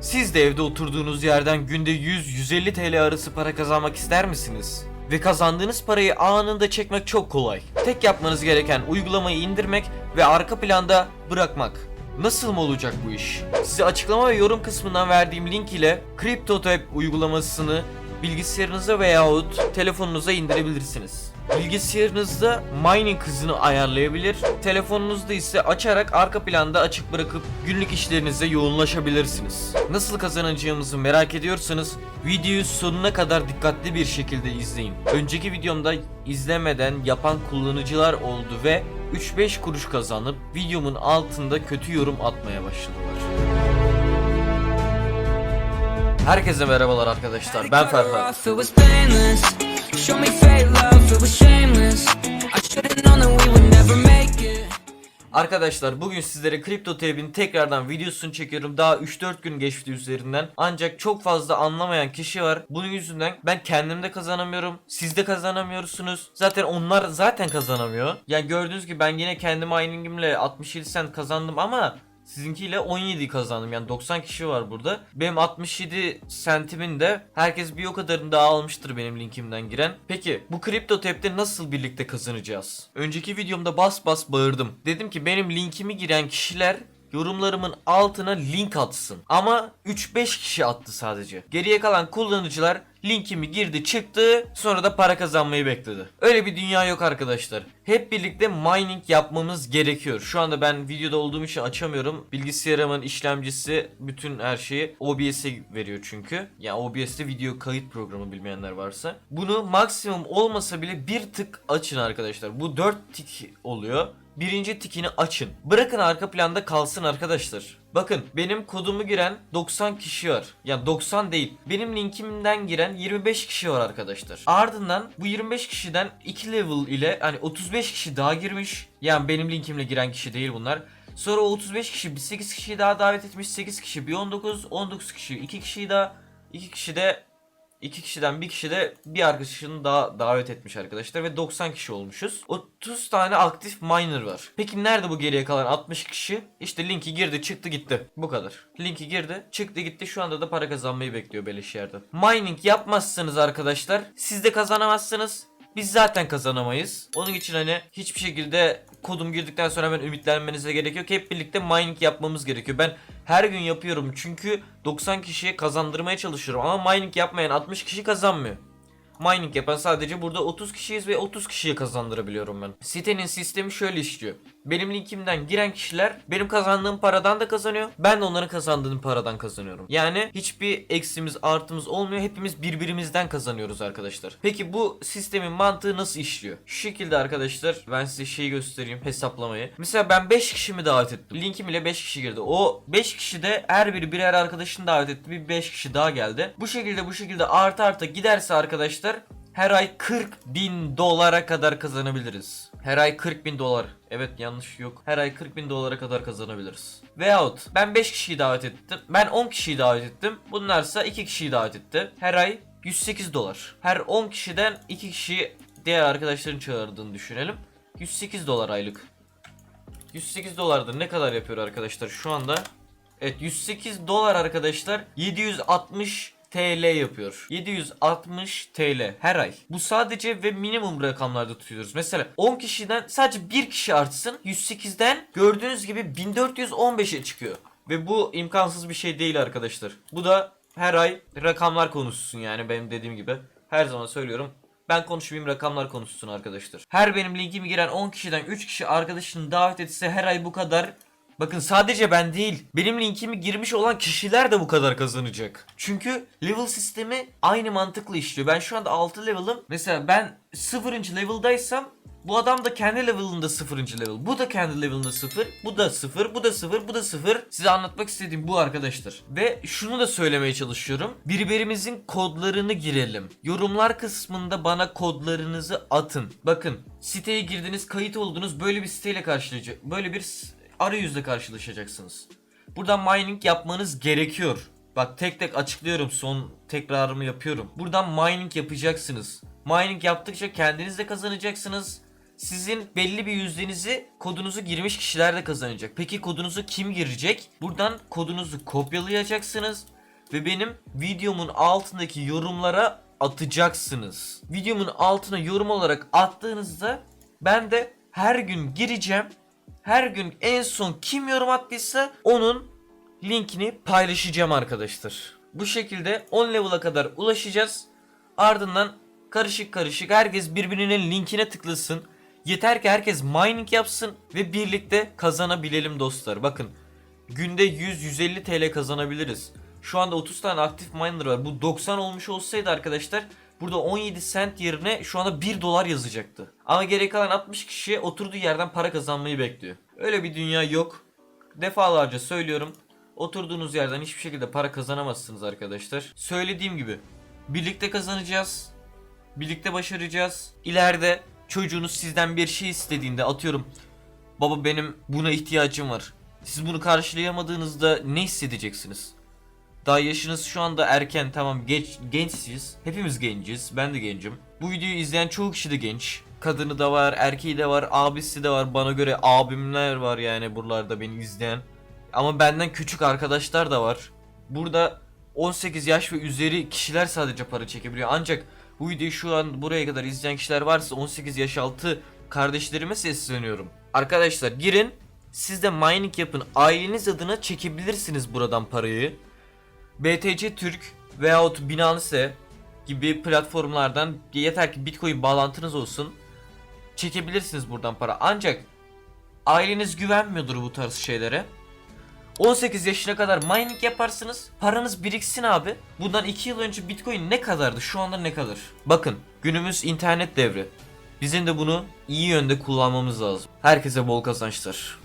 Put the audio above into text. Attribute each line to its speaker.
Speaker 1: Siz de evde oturduğunuz yerden günde 100-150 TL arası para kazanmak ister misiniz? Ve kazandığınız parayı anında çekmek çok kolay. Tek yapmanız gereken uygulamayı indirmek ve arka planda bırakmak. Nasıl mı olacak bu iş? Size açıklama ve yorum kısmından verdiğim link ile CryptoTab uygulamasını bilgisayarınıza veyahut telefonunuza indirebilirsiniz. Bilgisayarınızda mining hızını ayarlayabilir, telefonunuzda ise açarak arka planda açık bırakıp günlük işlerinize yoğunlaşabilirsiniz. Nasıl kazanacağımızı merak ediyorsanız videoyu sonuna kadar dikkatli bir şekilde izleyin. Önceki videomda izlemeden yapan kullanıcılar oldu ve 3-5 kuruş kazanıp videomun altında kötü yorum atmaya başladılar. Herkese merhabalar arkadaşlar. Ben Ferhat.
Speaker 2: Show me fake love, it was shameless. I should've known that we would never make it.
Speaker 1: Arkadaşlar bugün sizlere Crypto TV'nin tekrardan videosunu çekiyorum. Daha 3-4 gün geçti üzerinden. Ancak çok fazla anlamayan kişi var. Bunun yüzünden ben kendim de kazanamıyorum. Siz de kazanamıyorsunuz. Zaten onlar zaten kazanamıyor. Yani gördüğünüz gibi ben yine kendi miningimle 67 cent kazandım ama Sizinkiyle 17 kazandım yani 90 kişi var burada. Benim 67 sentimin de herkes bir o kadarını daha almıştır benim linkimden giren. Peki bu kripto tap'te nasıl birlikte kazanacağız? Önceki videomda bas bas bağırdım. Dedim ki benim linkimi giren kişiler yorumlarımın altına link atsın. Ama 3-5 kişi attı sadece. Geriye kalan kullanıcılar linkimi girdi çıktı sonra da para kazanmayı bekledi. Öyle bir dünya yok arkadaşlar. Hep birlikte mining yapmamız gerekiyor. Şu anda ben videoda olduğum için açamıyorum. Bilgisayarımın işlemcisi bütün her şeyi OBS'e veriyor çünkü. Yani OBS'te video kayıt programı bilmeyenler varsa. Bunu maksimum olmasa bile bir tık açın arkadaşlar. Bu 4 tik oluyor. Birinci tikini açın. Bırakın arka planda kalsın arkadaşlar. Bakın benim kodumu giren 90 kişi var. Yani 90 değil. Benim linkimden giren 25 kişi var arkadaşlar. Ardından bu 25 kişiden 2 level ile hani 35 kişi daha girmiş. Yani benim linkimle giren kişi değil bunlar. Sonra o 35 kişi bir 8 kişiyi daha davet etmiş. 8 kişi bir 19, 19 kişi 2 kişiyi daha 2 kişi de İki kişiden bir kişi de bir arkadaşını daha davet etmiş arkadaşlar ve 90 kişi olmuşuz. 30 tane aktif miner var. Peki nerede bu geriye kalan 60 kişi? İşte linki girdi çıktı gitti. Bu kadar. Linki girdi çıktı gitti şu anda da para kazanmayı bekliyor beleş yerde. Mining yapmazsanız arkadaşlar siz de kazanamazsınız. Biz zaten kazanamayız. Onun için hani hiçbir şekilde kodum girdikten sonra hemen ümitlenmenize gerek yok. Hep birlikte mining yapmamız gerekiyor. Ben her gün yapıyorum çünkü 90 kişiye kazandırmaya çalışıyorum. Ama mining yapmayan 60 kişi kazanmıyor. Mining yapan sadece burada 30 kişiyiz ve 30 kişiye kazandırabiliyorum ben. Sitenin sistemi şöyle işliyor. Benim linkimden giren kişiler benim kazandığım paradan da kazanıyor. Ben de onların kazandığım paradan kazanıyorum. Yani hiçbir eksimiz artımız olmuyor. Hepimiz birbirimizden kazanıyoruz arkadaşlar. Peki bu sistemin mantığı nasıl işliyor? Şu şekilde arkadaşlar ben size şeyi göstereyim hesaplamayı. Mesela ben 5 kişimi davet ettim. Linkim ile 5 kişi girdi. O 5 kişi de her biri birer arkadaşını davet etti. Bir 5 kişi daha geldi. Bu şekilde bu şekilde artı arta giderse arkadaşlar her ay 40 bin dolara kadar kazanabiliriz. Her ay 40 bin dolar. Evet yanlış yok. Her ay 40 bin dolara kadar kazanabiliriz. Veyahut ben 5 kişiyi davet ettim. Ben 10 kişiyi davet ettim. Bunlarsa 2 kişiyi davet etti. Her ay 108 dolar. Her 10 kişiden 2 kişi diğer arkadaşların çağırdığını düşünelim. 108 dolar aylık. 108 dolarda ne kadar yapıyor arkadaşlar şu anda? Evet 108 dolar arkadaşlar 760 TL yapıyor. 760 TL her ay. Bu sadece ve minimum rakamlarda tutuyoruz. Mesela 10 kişiden sadece bir kişi artsın 108'den gördüğünüz gibi 1415'e çıkıyor. Ve bu imkansız bir şey değil arkadaşlar. Bu da her ay rakamlar konuşsun yani benim dediğim gibi. Her zaman söylüyorum. Ben konuşmayayım rakamlar konuşsun arkadaşlar. Her benim linkimi giren 10 kişiden 3 kişi arkadaşını davet etse her ay bu kadar Bakın sadece ben değil. Benim linkimi girmiş olan kişiler de bu kadar kazanacak. Çünkü level sistemi aynı mantıkla işliyor. Ben şu anda 6 level'ım. Mesela ben 0. level'daysam bu adam da kendi level'ında 0. level. Bu da kendi level'ında 0. Bu da 0. Bu da 0. Bu da 0. Size anlatmak istediğim bu arkadaşlar. Ve şunu da söylemeye çalışıyorum. Birbirimizin kodlarını girelim. Yorumlar kısmında bana kodlarınızı atın. Bakın siteye girdiniz, kayıt oldunuz. Böyle bir siteyle karşılayacak. Böyle bir arayüzle karşılaşacaksınız. Buradan mining yapmanız gerekiyor. Bak tek tek açıklıyorum son tekrarımı yapıyorum. Buradan mining yapacaksınız. Mining yaptıkça kendiniz de kazanacaksınız. sizin belli bir yüzdenizi kodunuzu girmiş kişiler de kazanacak. Peki kodunuzu kim girecek? Buradan kodunuzu kopyalayacaksınız ve benim videomun altındaki yorumlara atacaksınız. Videomun altına yorum olarak attığınızda ben de her gün gireceğim. Her gün en son kim yorum attıysa onun linkini paylaşacağım arkadaşlar. Bu şekilde 10 level'a kadar ulaşacağız. Ardından karışık karışık herkes birbirinin linkine tıklasın. Yeter ki herkes mining yapsın ve birlikte kazanabilelim dostlar. Bakın günde 100-150 TL kazanabiliriz. Şu anda 30 tane aktif miner var. Bu 90 olmuş olsaydı arkadaşlar burada 17 cent yerine şu anda 1 dolar yazacaktı. Ama gerek kalan 60 kişi oturduğu yerden para kazanmayı bekliyor. Öyle bir dünya yok. Defalarca söylüyorum. Oturduğunuz yerden hiçbir şekilde para kazanamazsınız arkadaşlar. Söylediğim gibi birlikte kazanacağız. Birlikte başaracağız. İleride çocuğunuz sizden bir şey istediğinde atıyorum baba benim buna ihtiyacım var. Siz bunu karşılayamadığınızda ne hissedeceksiniz? Daha yaşınız şu anda erken tamam geç gençsiz. Hepimiz genciz. Ben de gencim. Bu videoyu izleyen çoğu kişi de genç. Kadını da var, erkeği de var, abisi de var. Bana göre abimler var yani buralarda beni izleyen. Ama benden küçük arkadaşlar da var. Burada 18 yaş ve üzeri kişiler sadece para çekebiliyor. Ancak bu videoyu şu an buraya kadar izleyen kişiler varsa 18 yaş altı kardeşlerime sesleniyorum. Arkadaşlar girin. Siz de mining yapın. Aileniz adına çekebilirsiniz buradan parayı. BTC Türk veyahut Binance gibi platformlardan yeter ki Bitcoin bağlantınız olsun. Çekebilirsiniz buradan para. Ancak aileniz güvenmiyordur bu tarz şeylere. 18 yaşına kadar mining yaparsınız. Paranız biriksin abi. Bundan 2 yıl önce Bitcoin ne kadardı? Şu anda ne kadar? Bakın günümüz internet devri. Bizim de bunu iyi yönde kullanmamız lazım. Herkese bol kazançlar.